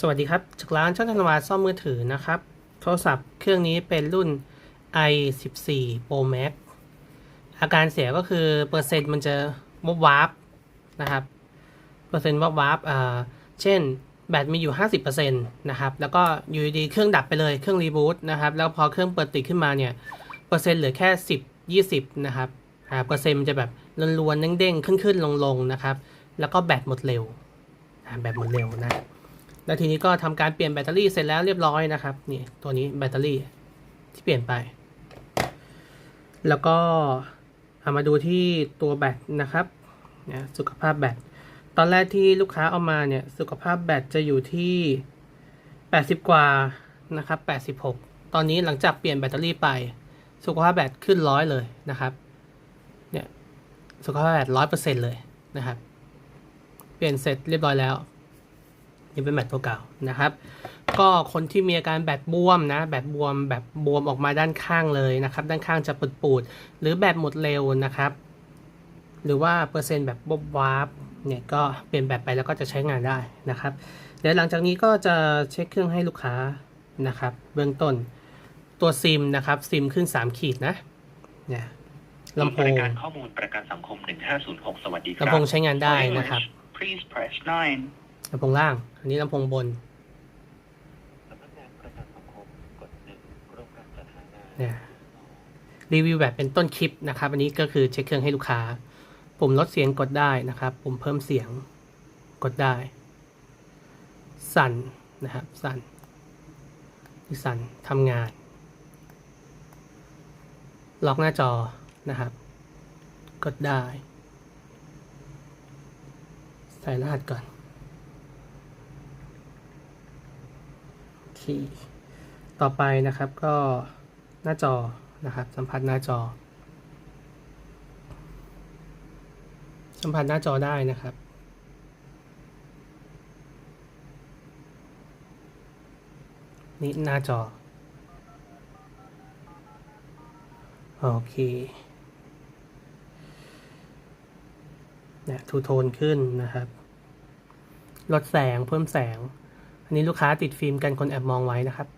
สวัสดีครับ จากร้านช่างธันวาซ่อมมือถือนะครับ โทรศัพท์เครื่องนี้เป็นรุ่น i14 Pro Max อาการเสียก็คือเปอร์เซ็นต์มันจะวบวาบนะครับ เปอร์เซ็นต์วบวาบอ่าเช่น แบตมีอยู่ 50%นะครับ แล้วก็อยู่ดีเครื่องดับไปเลยเครื่องรีบูตนะครับ แล้วพอเครื่องเปิดติดขึ้นมาเนี่ย เปอร์เซ็นต์เหลือแค่ 10 20 นะครับอ่าเปอร์เซ็นต์มันจะแบบลวนๆเด้งๆขึ้นๆลงๆนะครับ แล้วก็แบตหมดเร็วแบตหมดเร็วนะ แล้วทีนี้ก็ทำการเปลี่ยนแบตเตอรี่เสร็จแล้วเรียบร้อยนะครับนี่ตัวนี้แบตเตอรี่ที่เปลี่ยนไป แล้วก็ามาดูที่ตัวแบตนะครับนะสุขภาพแบตตอนแรกที่ลูกค้าเอามาเนี่ยสุขภาพแบตจะอยู่ที่ 80 กว่านะครับ86 ตอนนี้หลังจากเปลี่ยนแบตเตอรี่ไป สุขภาพแบตขึ้นร้อยเลยนะครับเนี่ยสุขภาพแบตร้อยเปอร์เซ็นต์เลยนะครับ เปลี่ยนเสร็จเรียบร้อยแล้ว ยังเป็นแบตตัวเก่านะครับ ก็คนที่มีอาการแบตบวมนะ แบตบวมแบบบวมออกมาด้านข้างเลยนะครับ ด้านข้างจะปูดๆหรือแบตหมดเร็วนะครับ หรือว่าเปอร์เซ็นต์แบบบบวาบเนี่ยก็เปลี่ยนแบตไปแล้วก็จะใช้งานได้นะครับ เดี๋ยวหลังจากนี้ก็จะเช็คเครื่องให้ลูกค้านะครับ เบื้องต้นตัวซิมนะครับซิมขึ้น 3 ขีดนะเนี่ยลำโพบงริการข้อมูลประกันสังคม 1506 สวัสดีครับลำโพงใช้งานได้นะครับ Please press 9 ลำโพงล่าง อันนี้ลำโพงบนเนี่ยรีวิวแบบเป็นต้นคลิปนะครับ อันนี้ก็คือเช็คเครื่องให้ลูกค้า ปุ่มลดเสียงกดได้นะครับ ปุ่มเพิ่มเสียงกดได้ สั่นนะครับ สั่นนี่สั่นทำงาน ล็อกหน้าจอนะครับ กดได้ ใส่รหัสก่อน คต่อไปนะครับก็หน้าจอนะครับสัมผัสหน้าจอ สัมผัสหน้าจอได้นะครับนี่หน้าจอ โอเคเนี่ยทูโทนขึ้นนะครับ ลดแสงเพิ่มแสง นี้ลูกค้าติดฟิล์มกันคนแอบมองไว้นะครับ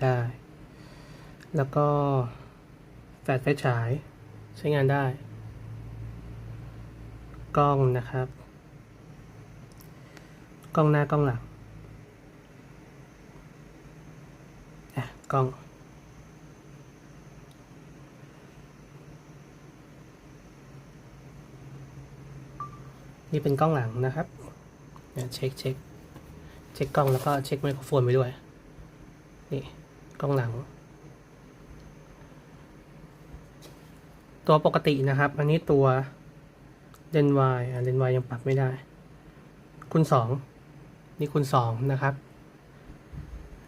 ได้ แล้วก็แฟลชไฟฉายใช้งานได้ กล้องนะครับ กล้องหน้ากล้องหลังกล้อง นี่เป็นกล้องหลังนะครับ เนี่ยเช็คเช็คเช็คกล้องแล้วก็เช็คไมโครโฟนไปด้วย นี่กล้องหลัง ตัวปกตินะครับ อันนี้ตัวเลนวายอะเลนวายยังปรับไม่ได้ คูณสองนี่คูณสองนะครับ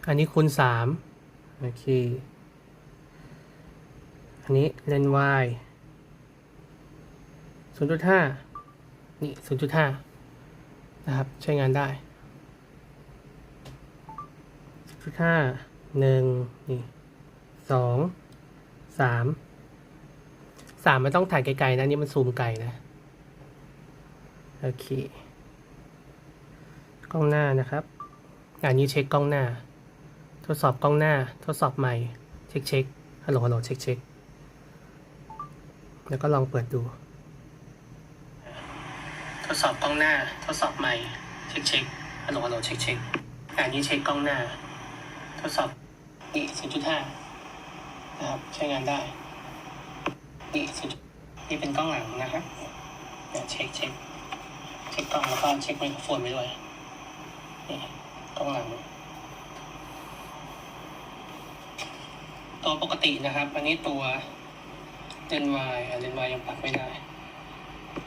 อันนี้คูณสามโอเค อันนี้เลนวายศูนย์จุดห้านี่ศูนย์จุดห้า นะครับ ใช้งานได้จุดห้าหนึ่งนี่สองสามสามมันต้องถ่ายไกลๆนะนี่มันซูมไกลนะ โอเค กล้องหน้านะครับ อันนี้เช็คกล้องหน้า ทดสอบกล้องหน้า ทดสอบใหม่ เช็คเช็คฮัลโหลฮัลโหลเช็คเช็คแล้วก็ลองเปิดดู ทดสอบกล้องหน้า ทดสอบใหม่เช็คเช็คฮัลโหลฮัลโหลเช็คเช็คอันนี้เช็คกล้องหน้า ทดสอบนี่0.5นะครับใช้งานได้นี่0นี่เป็นกล้องหลังนะครับเดี๋ยวเช็คเช็คเช็คกล้องแล้วก็เช็คไมโครโฟนไปด้วยนี่กล้องหลังตัวปกตินะครับ อันนี้ตัวเลนส์วายเลนวายยังปรับไม่ได้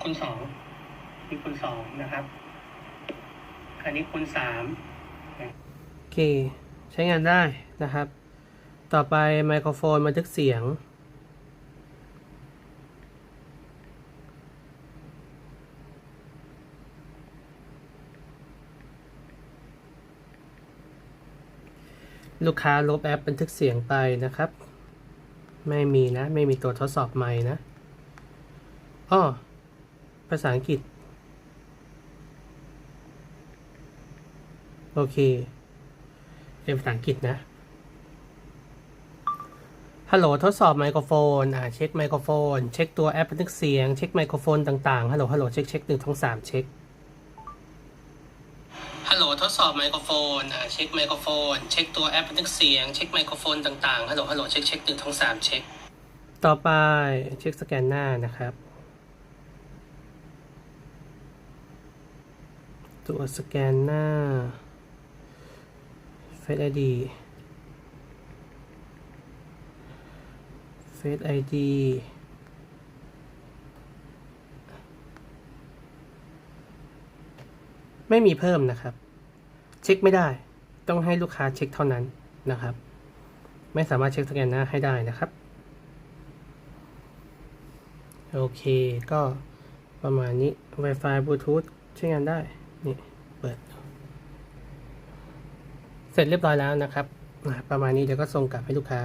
คูณสองี่คูณสองนะครับอันนี้คูณสามโอเค ใช้งานได้นะครับ ต่อไปไมโครโฟนบันทึกเสียง ลูกค้าลบแอปบันทึกเสียงไปนะครับ ไม่มีนะ ไม่มีตัวทดสอบไมค์นะอ้อภาษาอังกฤษ โอเคเป็นภาษาอังกฤษนะ ฮัลโหลทดสอบไมโครโฟน อ่าเช็คไมโครโฟน เช็คตัวแอปบันทึกเสียง เช็คไมโครโฟนต่างๆ ฮัลโหล ฮัลโหล เช็คเช็คหนึ่งทั้งสามเช็ค ฮัลโหลทดสอบไมโครโฟน อ่าเช็คไมโครโฟน เช็คตัวแอปบันทึกเสียง เช็คไมโครโฟนต่างๆ ฮัลโหล ฮัลโหล เช็คเช็คหนึ่งทั้งสามเช็ค ต่อไปเช็คสแกนหน้านะครับตัวสแกนหน้า Face ID Face ID ไม่มีเพิ่มนะครับ เช็คไม่ได้ต้องให้ลูกค้าเช็คเท่านั้นนะครับ ไม่สามารถเช็คสแกนหน้าให้ได้นะครับ โอเคก็ประมาณนี้ Wi-Fi Bluetooth ใช้งานได้นี่ เปิด เสร็จเรียบร้อยแล้วนะครับ ประมาณนี้เดี๋ยวก็ส่งกลับให้ลูกค้า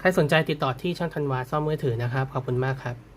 ใครสนใจติดต่อที่ช่างธันวาซ่อมมือถือนะครับ ขอบคุณมากครับ